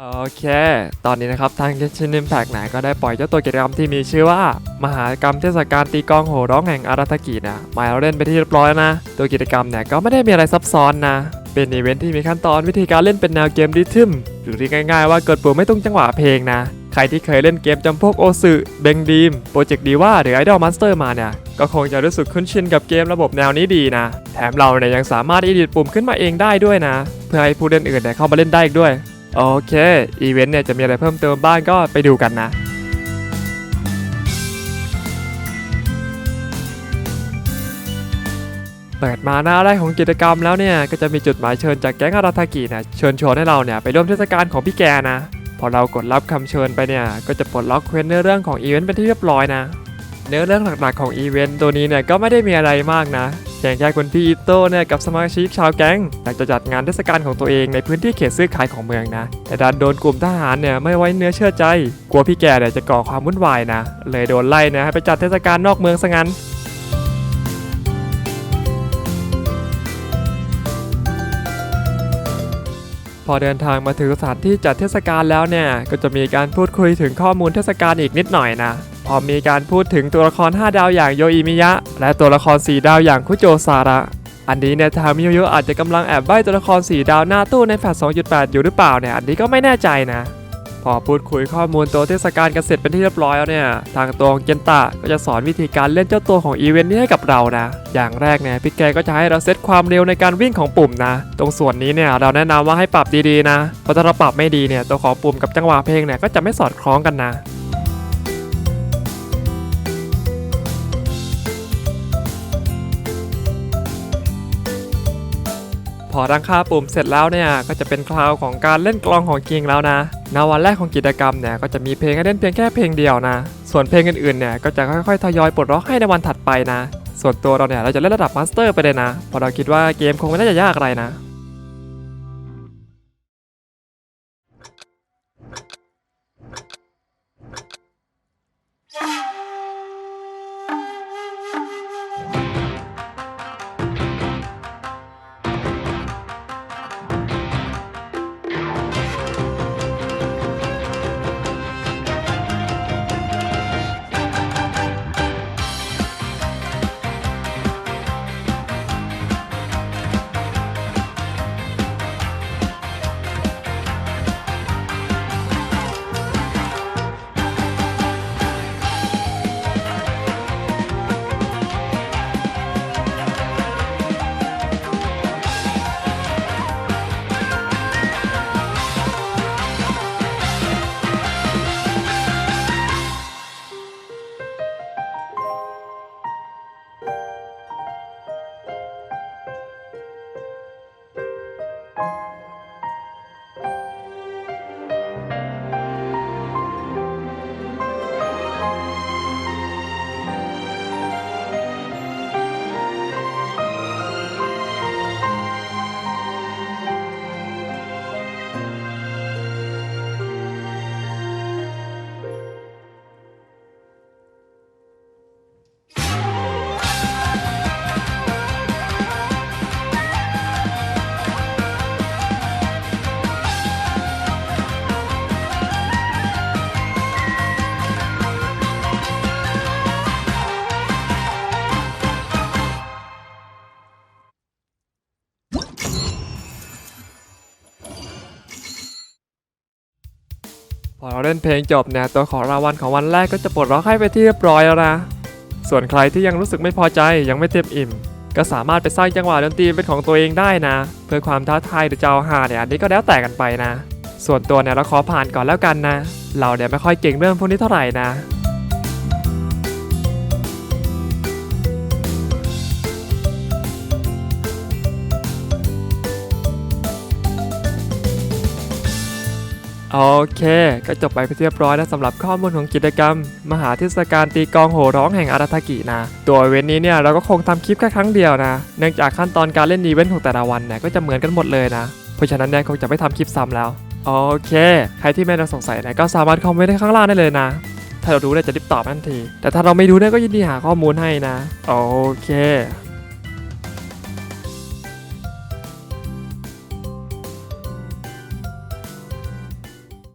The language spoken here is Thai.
โอเค ตอนนี้นะครับทาง Genshin Impact นะก็ได้ปล่อยเจ้าตัวกิจกรรมที่มีชื่อว่า มหากรรมเทศกาลตีกองโหร้องแห่งอาราธกินะมาเล่นไปที่เรียบร้อยแล้วนะ ตัวกิจกรรมเนี่ยก็ไม่ได้มีอะไรซับซ้อนนะ เป็นอีเวนท์ที่มีขั้นตอนวิธีการเล่นเป็นแนวเกมริทึมหรือเรียกง่ายๆว่ากดปุ่มไม่ตรงจังหวะเพลงนะ ใครที่เคยเล่นเกมจำพวกโอซึเบงดีมโปรเจกต์ดีว่าหรือไอดอลมาสเตอร์มาเนี่ยก็คงจะรู้สึกคุ้นชินกับเกมระบบแนวนี้ดีนะ แถมเราเนี่ยยังสามารถอีดิทปุ่มขึ้นมาเองได้ด้วยนะ เพื่อให้ผู้เล่นอื่นเนี่ยเข้ามาเล่นได้อีกด้วย โอเค อีเวนต์เนี่ยจะมีอะไรเพิ่มเติมบ้างก็ไปดูกันนะเปิดมาหน้าแรกของกิจกรรมแล้วเนี่ยก็จะมีจุดหมายเชิญจากแก๊งอาราทากินะเชิญชวนให้เราเนี่ยไปร่วมเทศกาลของพี่แกนะพอเรากดรับคำเชิญไปเนี่ยก็จะปลดล็อกเควสเนื้อเรื่องของอีเวนต์เป็นที่เรียบร้อยนะ เนื้อเรื่องหลักๆของอีเวนต์ตัวนี้เนี่ยก็ไม่ได้มีอะไรมากนะ เพียงแค่คุณพี่อิโต้เนี่ยกับสมาชิกชาวแก๊งอยากจะจัดงานเทศกาลของตัวเองในพื้นที่เขตซื้อขายของเมืองนะ แต่ดันโดนกลุ่มทหารเนี่ยไม่ไว้เนื้อเชื่อใจ กลัวพี่แกเนี่ยจะก่อความวุ่นวายนะ เลยโดนไล่นะให้ไปจัดเทศกาลนอกเมืองซะงั้นพอเดินทางมาถึงสถานที่จัดเทศกาลแล้วเนี่ย ก็จะมีการพูดคุยถึงข้อมูลเทศกาลอีกนิดหน่อยนะ พอมีการพูดถึงตัวละคร 5 ดาวอย่างโยอิมิยะ และตัวละคร 4 ดาวอย่างคุโจซาระ อันนี้เนี่ยทางมิโยโยอาจจะกำลังแอบใบ้ตัวละคร 4 ดาวหน้าตู้ในแฟลช2.8 อยู่หรือเปล่าเนี่ยอันนี้ก็ไม่แน่ใจนะ พอพูดคุยข้อมูลตัวเทศกาลกันเสร็จเป็นที่เรียบร้อยแล้วเนี่ยทางตัวของเกนตะก็จะสอนวิธีการเล่นเจ้าตัวของอีเวนต์นี้ให้กับเรานะ อย่างแรกเนี่ยพี่แกก็จะให้เราเซตความเร็วในการวิ่งของปุ่มนะ ตรงส่วนนี้เนี่ยเราแนะนำว่าให้ปรับดีๆนะเพราะถ้าเราปรับไม่ดีเนี่ยตัวของปุ่มกับจังหวะเพลงเนี่ยก็จะไม่สอดคล้องกันนะ พอตั้งค่าปุ่มเสร็จแล้วเนี่ยก็จะเป็นคราวของการเล่นกลองของจริงแล้วนะณวันแรกของกิจกรรมเนี่ยก็จะมีเพลงให้เล่นเพียงแค่เพลงเดียวนะ ส่วนเพลงอื่นๆเนี่ยก็จะค่อยๆทยอยปลดล็อกให้ในวันถัดไปนะ ส่วนตัวเราเนี่ยเราจะเล่นระดับมาสเตอร์ไปเลยนะเพราะเราคิดว่าเกมคงไม่น่าจะยากอะไรนะ อเราเล่นเพลงจบเนี่ยตัวของรางวัลของวันแรกก็จะปลดล็อกให้ไปที่เรียบร้อยแล้วนะ ส่วนใครที่ยังรู้สึกไม่พอใจยังไม่เต็มอิ่ม ก็สามารถไปสร้างจังหวะดนตรีเป็นของตัวเองได้นะ เพื่อความท้าทายหรือจะเอาหาเนี่ยอันนี้ก็แล้วแต่กันไปนะ ส่วนตัวเนี่ยเราขอผ่านก่อนแล้วกันนะ เราเนี่ยไม่ค่อยเก่งเรื่องพวกนี้เท่าไหร่นะ โอเค ก็จบไปเป็นที่เรียบร้อยแล้วสำหรับข้อมูลของกิจกรรม มหาเทศกาลตีกองโห่ร้องแห่งอาราทากินะ ตัวเวนนี้เนี่ยเราก็คงทำคลิปแค่ครั้งเดียวนะ เนื่องจากขั้นตอนการเล่นอีเวนต์ของแต่ละวันเนี่ยก็จะเหมือนกันหมดเลยนะ เพราะฉะนั้นเนี่ยคงจะไม่ทำคลิปซ้ำแล้ว โอเค ใครที่ไม่ได้สงสัยเนี่ยก็สามารถคอมเมนต์ได้ข้างล่างได้เลยนะ ถ้าเรารู้เนี่ยจะรีบตอบทันที แต่ถ้าเราไม่รู้เนี่ยก็ยินดีหาข้อมูลให้นะ โอเค